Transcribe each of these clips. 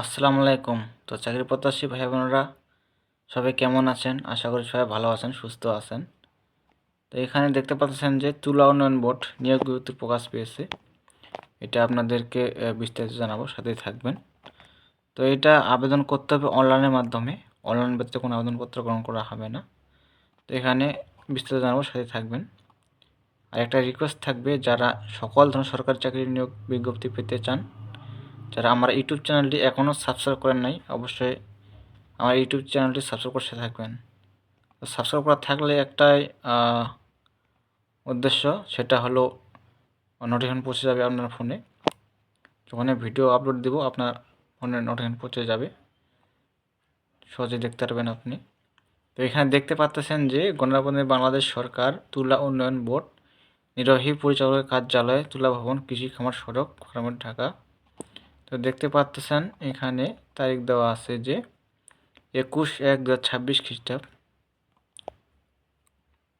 আসসালামু আলাইকুম। তো চাকরি প্রত্যাশী ভাই বোনেরা, সবাই কেমন আছেন? আশা করি সবাই ভালো আছেন, সুস্থ আছেন। তো এখানে দেখতে পাচ্ছেন যে তুলা উন্নয়ন বোর্ড নিয়োগ বিজ্ঞপ্তি প্রকাশ পেয়েছে। এটা আপনাদেরকে বিস্তারিত জানাব, সাথেই থাকবেন। তো এটা আবেদন করতে হবে অনলাইনের মাধ্যমে। অনলাইন ব্যতীত কোনো আবেদনপত্র গ্রহণ করা হবে না। তো এখানে বিস্তারিত জানাব সাথে থাকবেন। আর একটা রিকোয়েস্ট থাকবে, যারা সকল ধরনের সরকারি চাকরির নিয়োগ বিজ্ঞপ্তি পেতে চান যারা আমার ইউটিউব চ্যানেলটি এখনও সাবস্ক্রাইব করেন নাই, অবশ্যই আমার ইউটিউব চ্যানেলটি সাবস্ক্রাইব করে সাথে থাকবেন। সাবস্ক্রাইব করা থাকলে একটাই উদ্দেশ্য, সেটা হলো নোটিফিকেশন পৌঁছে যাবে আপনার ফোনে। যখন ভিডিও আপলোড দেবো, আপনার ফোনে নোটিফিকেশন পৌঁছে যাবে। সহজে দেখতে পারবেন আপনি। তো এখানে দেখতে পাচ্তেছেন যে গণরাবন্ধী বাংলাদেশ সরকার তুলা উন্নয়ন বোর্ড নির্বাহী পরিচালকের কার্যালয়, তুলা ভবন, কৃষি খামার সড়ক ঢাকা। তো দেখতে পাচ্তেছেন, এখানে তারিখ দেওয়া আছে যে একুশ এক দু হাজার ছাব্বিশ খ্রিস্টাব্দ।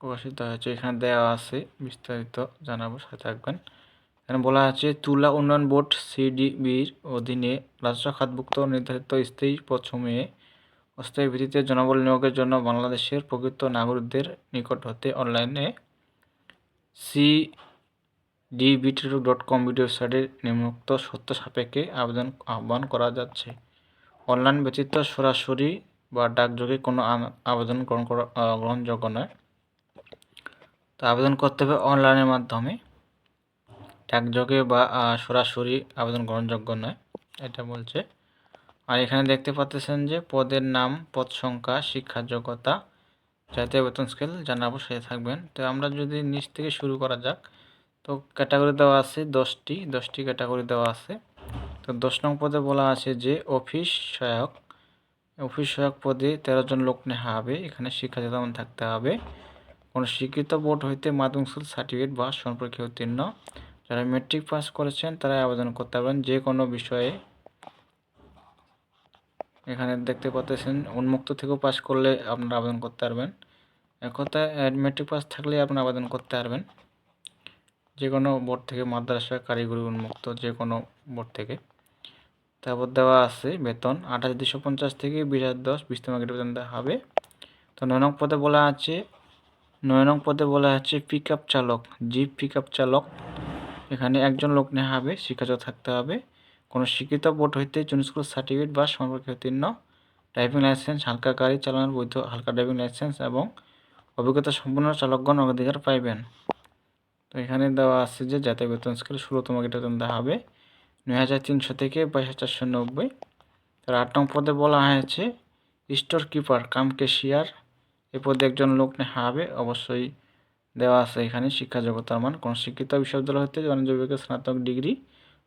প্রকাশিত হয়েছে, এখানে দেওয়া আছে, বিস্তারিত জানাব, সাথে থাকবেন। এখানে বলা আছে, তুলা উন্নয়ন বোর্ড সিডিবির অধীনে রাজস্ব খাতভুক্ত নির্ধারিত স্থায়ী পশ্চিমে অস্থায়ী ভিত্তিতে জনবল নিয়োগের জন্য বাংলাদেশের প্রকৃত নাগরিকদের নিকট হতে অনলাইনে সি ডিবিটিরু ডট কম ওয়েবসাইটে নিম্নোক্ত সত্য সাপেক্ষে আবেদন, আহ্বান করা যাচ্ছে। অনলাইন ব্যতীত সরাসরি বা ডাকযোগে কোনো আবেদন গ্রহণ করা গ্রহণযোগ্য নয়। তো আবেদন করতে হবে অনলাইনের মাধ্যমে। ডাকযোগে বা সরাসরি আবেদন গ্রহণযোগ্য নয়, এটা বলছে। আর এখানে দেখতে পাচ্ছেন যে পদের নাম, পদ সংখ্যা শিক্ষার যোগ্যতা, জাতীয় বেতন স্কেল জানাব সে থাকবেন। তো আমরা যদি নিচ থেকে শুরু করা যাক তো ক্যাটাগরি দেওয়া আছে দশটি দশটি ক্যাটাগরি দেওয়া আছে। তো দশ নং পদে বলা আছে যে অফিস সহায়ক। অফিস সহায়ক পদে তেরো জন লোক নেওয়া হবে, এখানে শিক্ষা যেমন থাকতে হবে। কোনো স্বীকৃত বোর্ড হইতে মাধ্যমিক স্কুল সার্টিফিকেট বা সম্পর্কে উত্তীর্ণ। যারা মেট্রিক পাস করেছেন, তারাই আবেদন করতে পারবেন। যে কোনো বিষয়ে এখানে দেখতে পাচ্ছেন, উন্মুক্ত থেকেও পাস করলে আপনারা আবেদন করতে পারবেন। এক কথায় মেট্রিক পাস থাকলে আপনারা আবেদন করতে পারবেন। যে কোনো বোর্ড থেকে মাদ্রাসা কারিগরি উন্মুক্ত যে কোনো বোর্ড থেকে। তারপর দেওয়া আছে বেতন আঠাশ দুশো পঞ্চাশ থেকে বিশ হাজার দশ বিশতম গ্রেড দেওয়া হবে। তো নয় নং পদে বলা আছে, নয় নং পদে বলা আছে পিক আপ চালক জিপ পিক আপ চালক। এখানে একজন লোক নেওয়া হবে শিক্ষাযোগ থাকতে হবে। কোনো শিক্ষিত বোর্ড হইতে জুন স্কুল সার্টিফিকেট বা সম্পর্কে উত্তীর্ণ। ড্রাইভিং লাইসেন্স হালকা গাড়ি চালানোর বৈধ হালকা ড্রাইভিং লাইসেন্স এবং অভিজ্ঞতা সম্পন্ন চালকগণ অগ্রাধিকার পাইবেন। তো এখানে দেওয়া আছে যে জাতীয় বেতন স্কেল ষোলোতম বেতন দেওয়া হবে নয় হাজার তিনশো থেকে বাইশ হাজার চারশো নব্বই। তার আট নং পদে বলা হয়েছে স্টোর কিপার কাম কেশিয়ার এ পদে একজন লোক নেওয়া হবে। অবশ্যই দেওয়া আছে এখানে শিক্ষা যোগ্যতার মান। কোনো শিক্ষিত বিশ্ববিদ্যালয় হতে বাণিজ্য বিভাগে স্নাতক ডিগ্রি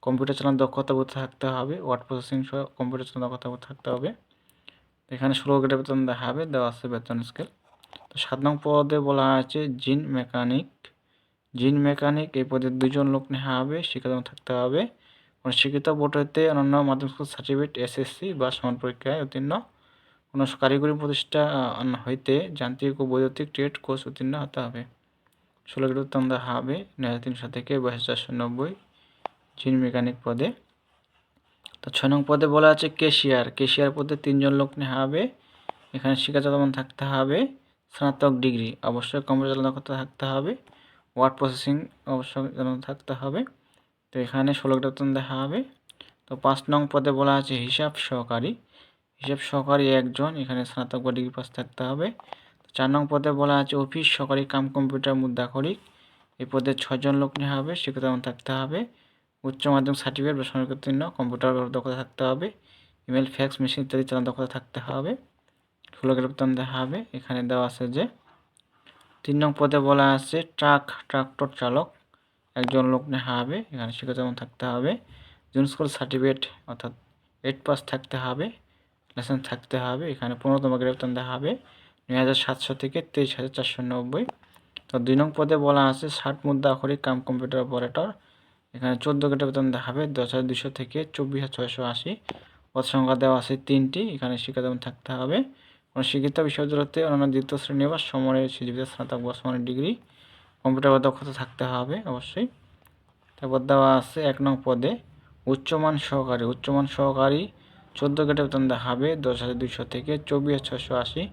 কম্পিউটার চালানোর দক্ষতা থাকতে হবে ওয়ার্ড প্রসেসিং সহ কম্পিউটার চালানোর দক্ষতা থাকতে হবে। এখানে ষোলো গ্রেডের বেতন দেওয়া হবে, দেওয়া আছে বেতন স্কেল তো সাত নং পদে বলা আছে জিন মেকানিক জিন মেকানিক, এই পদে দুজন লোক নেওয়া হবে, শিক্ষাদান থাকতে হবে। কোনো শিক্ষিত বোর্ড হইতে অন্যান্য মাধ্যমিক স্কুল সার্টিফিকেট, এসএসসি বা সমান পরীক্ষায় উত্তীর্ণ। কোনো কারিগরি প্রতিষ্ঠান হইতে যান্ত্রিক ও বৈদ্যুতিক ট্রেড কোর্স উত্তীর্ণ হতে হবে। ষোলো গ্রেড বেতন দেওয়া হবে নয় হাজার তিনশো থেকে বাইশ চারশো নব্বই জিন মেকানিক পদে। তো ছয় নং পদে বলা আছে কেশিয়ার। কেশিয়ার পদে তিনজন লোক নেওয়া হবে, এখানে শিক্ষা শিক্ষাচলমান থাকতে হবে, স্নাতক ডিগ্রি। অবশ্যই কম্পিউটার চালনা করতে থাকতে হবে। ওয়ার্ড প্রসেসিং অবশ্যই থাকতে হবে। তো এখানে ষোলো বেতন দেখা হবে। তো পাঁচ নং পদে বলা আছে হিসাব সহকারী। হিসাব সহকারী একজন, এখানে স্নাতক বা ডিগ্রি পাস থাকতে হবে। চার নং পদে বলা আছে অফিস সহকারী কাম কম্পিউটার মুদ্রাখরিক এই পদে ছজন লোক নেওয়া হবে শিক্ষাচলমান থাকতে হবে। উচ্চ মাধ্যমিক সার্টিফিকেট বা সনদোত্তীর্ণ কম্পিউটার দক্ষতা থাকতে হবে। ইমেল, ফ্যাক্স, মেশিন ইত্যাদি চালানোর দক্ষতা থাকতে হবে। ষোলো বেতন দেওয়া হবে। এখানে দেওয়া আছে যে তিন নং পদে বলা আছে, ট্রাক, ট্রাক্টর চালক। একজন লোক নেওয়া হবে, এখানে শিক্ষিত থাকতে হবে। জুন স্কুল সার্টিফিকেট, অর্থাৎ এইট পাস থাকতে হবে লাইসেন্স থাকতে হবে। এখানে পনেরোতম গ্রেড বেতন দেওয়া হবে নয় হাজার সাতশো থেকে তেইশ হাজার চারশো নব্বই। তো দুই নং পদে বলা আছে, ষাট মুদ্রা আখরিক কাম কম্পিউটার অপারেটর। এখানে চোদ্দ গ্রেড বেতন দেওয়া হবে, দশ হাজার দুশো থেকে চব্বিশ হাজার ছয়শো আশি। পদ সংখ্যা দেওয়া আছে তিনটি, এখানে শিক্ষা থাকতে হবে। শিক্ষিত বিশ্ববিদ্যালয়তে অন্যান্য দ্বিতীয় শ্রেণি বা সমরের জীবিত স্নাতক বা ডিগ্রি, কম্পিউটার বা দক্ষতা থাকতে হবে অবশ্যই। তারপর দেওয়া আছে এক নং পদে, উচ্চমান সহকারী। উচ্চমান সহকারী চোদ্দ গেটে বেতন দেওয়া হবে দশ হাজার দুইশো থেকে চব্বিশ ছশো আশি।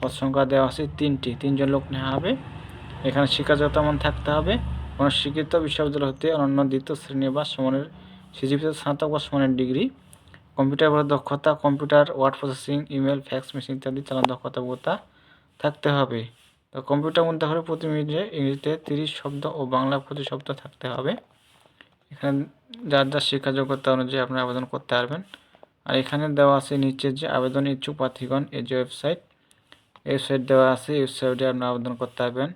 পদ সংখ্যা দেওয়া আছে তিনটি, তিনজন লোক নেওয়া হবে। এখানে শিক্ষাগত মান থাকতে হবে। কোনো বিশ্ববিদ্যালয় হতে অনন্য দ্বিতীয় শ্রেণি বা সমানের সিজিপিতে স্নাতক বা সমানের ডিগ্রি। কম্পিউটার উপর দক্ষতা, computer, word processing, email, fax, machine ইত্যাদি চালানোর দক্ষতা বোতা থাকতে হবে। তো কম্পিউটার মধ্যে হলে প্রতি মিনিটে ইংরেজিতে তিরিশ শব্দ ও বাংলা প্রতি শব্দ থাকতে হবে। এখানে যার যার শিক্ষা যোগ্যতা অনুযায়ী আপনি আবেদন করতে পারবেন। আর এখানে দেওয়া আছে নিচে যে আবেদন ইচ্ছুক প্রার্থীগণ, এই যে ওয়েবসাইট ওয়েবসাইট দেওয়া আছে ওয়েবসাইটে আপনি আবেদন করতে পারবেন।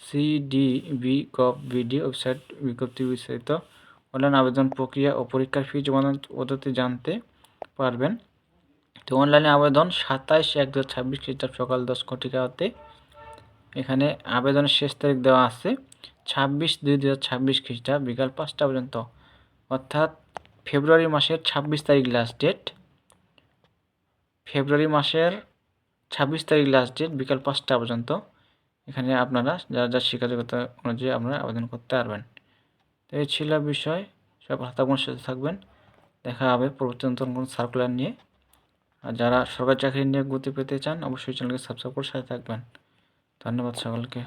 সিডিবি গভ বিডি ওয়েবসাইট বিজ্ঞপ্তি বিস্তারিত। অনলাইন আবেদন প্রক্রিয়া ও পরীক্ষার ফি জমানোর পদ্ধতি জানতে পারবেন। তো অনলাইনে আবেদন সাতাইশ এক দু হাজার ছাব্বিশ সকাল দশ ঘটিকা হতে এখানে আবেদনের শেষ তারিখ দেওয়া আছে ছাব্বিশ দুই দু হাজার ছাব্বিশ খ্রিস্টাব্দ, বিকাল পাঁচটা পর্যন্ত। অর্থাৎ ফেব্রুয়ারি মাসের ছাব্বিশ তারিখ লাস্ট ডেট ফেব্রুয়ারি মাসের ছাব্বিশ তারিখ লাস্ট ডেট বিকাল পাঁচটা পর্যন্ত। এখানে আপনারা যারা যার শিক্ষাযোগ্যতা অনুযায়ী আপনারা আবেদন করতে পারবেন। তো এই ছিল বিষয়। সব হাতাগুলোর সাথে থাকবেন। দেখা হবে পরবর্তী নতুন কোনো সার্কুলার নিয়ে। আর যারা সরকারি চাকরি নিয়ে গতি পেতে চান, অবশ্যই চ্যানেলকে সাবস্ক্রাইব করে সাথে থাকবেন। ধন্যবাদ সকলকে।